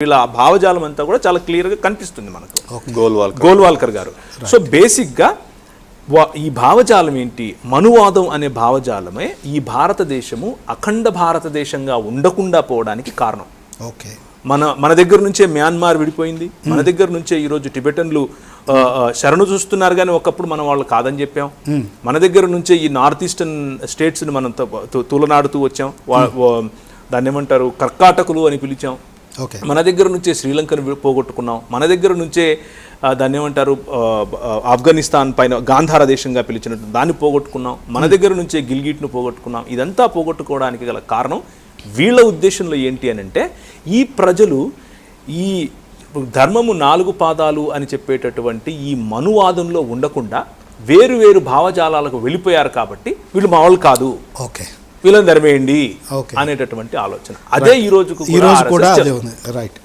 వీళ్ళ భావజాలం అంతా కూడా చాలా క్లియర్గా కనిపిస్తుంది మనకు. గోల్వాల్ గోల్వాల్కర్. గారు. సో బేసిక్గా ఈ భావజాలం ఏంటి? మనువాదం అనే భావజాలమే ఈ భారతదేశము అఖండ భారతదేశంగా ఉండకుండా పోవడానికి కారణం. ఓకే. మన మన దగ్గర నుంచే మ్యాన్మార్ విడిపోయింది. మన దగ్గర నుంచే ఈరోజు టిబెటన్లు శరణు చూస్తున్నారు కానీ ఒకప్పుడు మనం వాళ్ళు కాదని చెప్పాం. మన దగ్గర నుంచే ఈ నార్త్ ఈస్టర్న్ స్టేట్స్ని మనం తులనాడుతూ వచ్చాం. వా- దాన్ని ఏమంటారు కర్కాటకులు అని పిలిచాం. మన దగ్గర నుంచే శ్రీలంకను పోగొట్టుకున్నాం. మన దగ్గర నుంచే దాన్ని ఏమంటారు ఆఫ్ఘనిస్తాన్ పైన గాంధార దేశంగా పిలిచినట్టు దాన్ని పోగొట్టుకున్నాం. మన దగ్గర నుంచే గిల్గిట్ను పోగొట్టుకున్నాం. ఇదంతా పోగొట్టుకోవడానికి గల కారణం వీళ్ళ ఉద్దేశంలో ఏంటి అని అంటే ఈ ప్రజలు ఈ ధర్మము నాలుగు పాదాలు అని చెప్పేటటువంటి ఈ మనువాదంలో ఉండకుండా వేరు వేరు భావజాలాలకు వెళ్ళిపోయారు కాబట్టి వీళ్ళు మా వాళ్ళు కాదు. ఓకే. వీళ్ళని ధర్మేయండి Okay. అనేటటువంటి ఆలోచన. అదే ఈ రోజు కూడా అదే ఉంది. రైట్